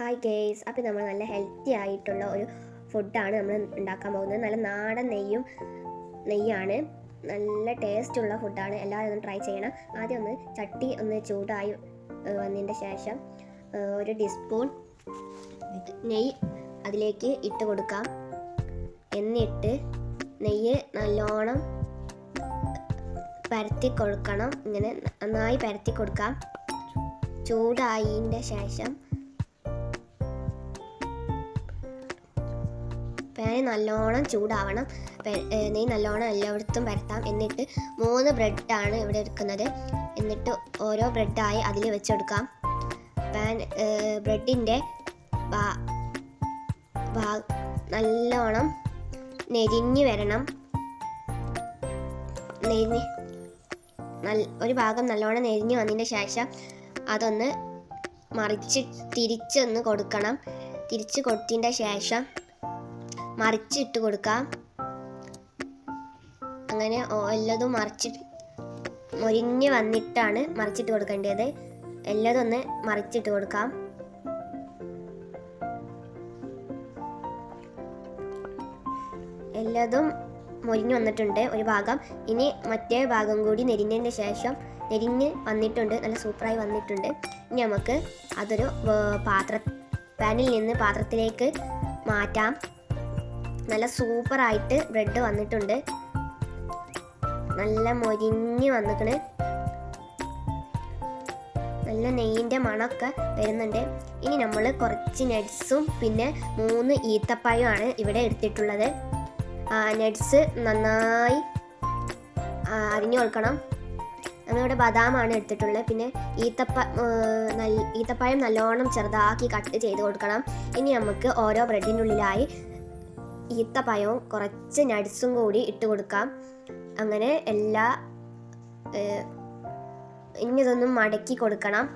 Hi guys അപ്പോൾ നമ്മൾ നല്ല ഹെൽത്തി ആയിട്ടുള്ള ഒരു ഫുഡാണ് നമ്മൾ ഉണ്ടാക്കാൻ പോകുന്നത്. നല്ല നാടൻ നെയ്യും നെയ്യാണ്. നല്ല ടേസ്റ്റുള്ള ഫുഡാണ് എല്ലാവരും ഒന്ന് ട്രൈ ചെയ്യണം. ആദ്യം ഒന്ന് ചട്ടി ഒന്ന് ചൂടായി വന്നതിന്റെ ശേഷം ഒരു ടീസ്പൂൺ നെയ്യ് അതിലേക്ക് ഇട്ട് കൊടുക്കാം. എന്നിട്ട് നെയ്യ് നല്ലോണം പരത്തി കൊടുക്കണം. ഇങ്ങനെ നന്നായി പരത്തി കൊടുക്കാം. ചൂടായതിന്റെ ശേഷം പാന് നല്ലോണം ചൂടാവണം. നെയ് നല്ലോണം എല്ലായിടത്തും പരത്താം. എന്നിട്ട് മൂന്ന് ബ്രെഡാണ് ഇവിടെ എടുക്കുന്നത്. എന്നിട്ട് ഓരോ ബ്രെഡായി അതിൽ വെച്ചെടുക്കാം. പാൻ ബ്രെഡിന്റെ നല്ലോണം നെരിഞ്ഞ് വരണം. നെരിഞ്ഞ് നല്ല ഒരു ഭാഗം നല്ലോണം നെരിഞ്ഞ് വന്നതിന് ശേഷം അതൊന്ന് മറിച്ച് തിരിച്ചൊന്ന് കൊടുക്കണം. തിരിച്ച് കൊടുത്തതിന്റെ ശേഷം മറിച്ചിട്ട് കൊടുക്കാം. അങ്ങനെ എല്ലതും മറിച്ച് മുരിഞ്ഞ് വന്നിട്ടാണ് മറിച്ചിട്ട് കൊടുക്കേണ്ടത്. എല്ലതും ഒന്ന് മറിച്ചിട്ട് കൊടുക്കാം. എല്ലതും മുരിഞ്ഞ് വന്നിട്ടുണ്ട് ഒരു ഭാഗം. ഇനി മറ്റേ ഭാഗം കൂടി നെരിഞ്ഞതിന് ശേഷം നെരിഞ്ഞ് വന്നിട്ടുണ്ട്. നല്ല സൂപ്പറായി വന്നിട്ടുണ്ട്. ഇനി നമുക്ക് അതൊരു പാത്ര പാനിൽ നിന്ന് പാത്രത്തിലേക്ക് മാറ്റാം. നല്ല സൂപ്പറായിട്ട് ബ്രെഡ് വന്നിട്ടുണ്ട്. നല്ല മൊരിഞ്ഞ് വന്നിക്കണ്. നല്ല നെയ്യിന്റെ മണമൊക്കെ വരുന്നുണ്ട്. ഇനി നമ്മൾ കുറച്ച് നട്ട്സും പിന്നെ മൂന്ന് ഈത്തപ്പായുമാണ് ഇവിടെ എടുത്തിട്ടുള്ളത്. നട്ട്സ് നന്നായി അരിഞ്ഞു കൊടുക്കണം. നമ്മളിവിടെ ബദാമാണ് എടുത്തിട്ടുള്ളത്. പിന്നെ ഈത്തപ്പ ഈത്തപ്പഴം നല്ലോണം ചെറുതാക്കി കട്ട് ചെയ്ത് കൊടുക്കണം. ഇനി നമുക്ക് ഓരോ ബ്രെഡിന്റെ ഉള്ളിലായി ഈത്തപ്പഴവും കുറച്ച് നട്സും കൂടി ഇട്ട് കൊടുക്കാം. അങ്ങനെ എല്ലാ ഇനി ഇതൊന്നും മടക്കി കൊടുക്കണം.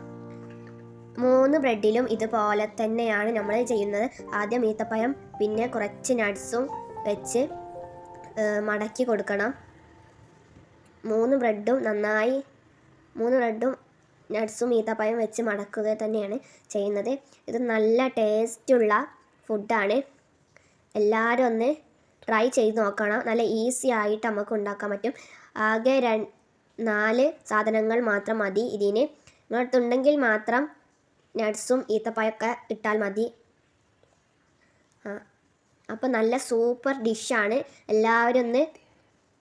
മൂന്ന് ബ്രെഡിലും ഇതുപോലെ തന്നെയാണ് നമ്മൾ ചെയ്യുന്നത്. ആദ്യം ഈത്തപ്പഴം പിന്നെ കുറച്ച് നട്സും വെച്ച് മടക്കി കൊടുക്കണം. മൂന്ന് ബ്രെഡും നന്നായി മൂന്ന് ബ്രെഡും നട്സും ഈത്തപ്പഴം വെച്ച് മടക്കുക തന്നെയാണ് ചെയ്യുന്നത്. ഇത് നല്ല ടേസ്റ്റുള്ള ഫുഡാണ്. എല്ലാവരും ഒന്ന് ട്രൈ ചെയ്ത് നോക്കണം. നല്ല ഈസി ആയിട്ട് നമുക്ക് ഉണ്ടാക്കാൻ പറ്റും. ആകെ ര നാല് സാധനങ്ങൾ മാത്രം മതി ഇതിന്. നിങ്ങളടുത്തുണ്ടെങ്കിൽ മാത്രം നട്ട്സും ഈത്തപ്പായൊക്കെ ഇട്ടാൽ മതി. അപ്പോൾ നല്ല സൂപ്പർ ഡിഷാണ് എല്ലാവരും ഒന്ന്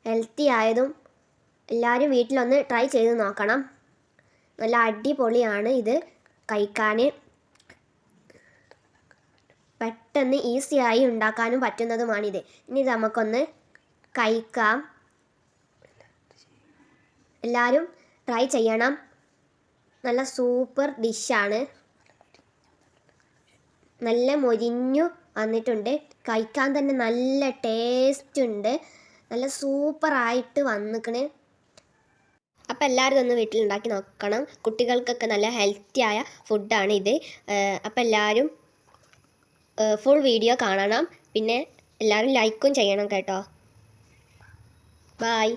ഹെൽത്തി ആയതും എല്ലാവരും വീട്ടിലൊന്ന് ട്രൈ ചെയ്ത് നോക്കണം. നല്ല അടിപൊളിയാണ് ഇത് കഴിക്കാൻ പെട്ടെന്ന് ഈസിയായി ഉണ്ടാക്കാനും പറ്റുന്നതുമാണിത്. ഇനി നമുക്കൊന്ന് കഴിക്കാം. എല്ലാവരും ട്രൈ ചെയ്യണം. നല്ല സൂപ്പർ ഡിഷാണ്. നല്ല മൊരിഞ്ഞു വന്നിട്ടുണ്ട്. കഴിക്കാൻ തന്നെ നല്ല ടേസ്റ്റ് ഉണ്ട് നല്ല സൂപ്പറായിട്ട് വന്നിക്കണ്. അപ്പോൾ എല്ലാവരും ഒന്ന് വീട്ടിലുണ്ടാക്കി നോക്കണം. കുട്ടികൾക്കൊക്കെ നല്ല ഹെൽത്തി ആയ ഫുഡാണ് ഇത് അപ്പോൾ എല്ലാവരും ഫുൾ വീഡിയോ കാണണം. പിന്നെ എല്ലാവരും ലൈക്കും ചെയ്യണം കേട്ടോ. ബായ്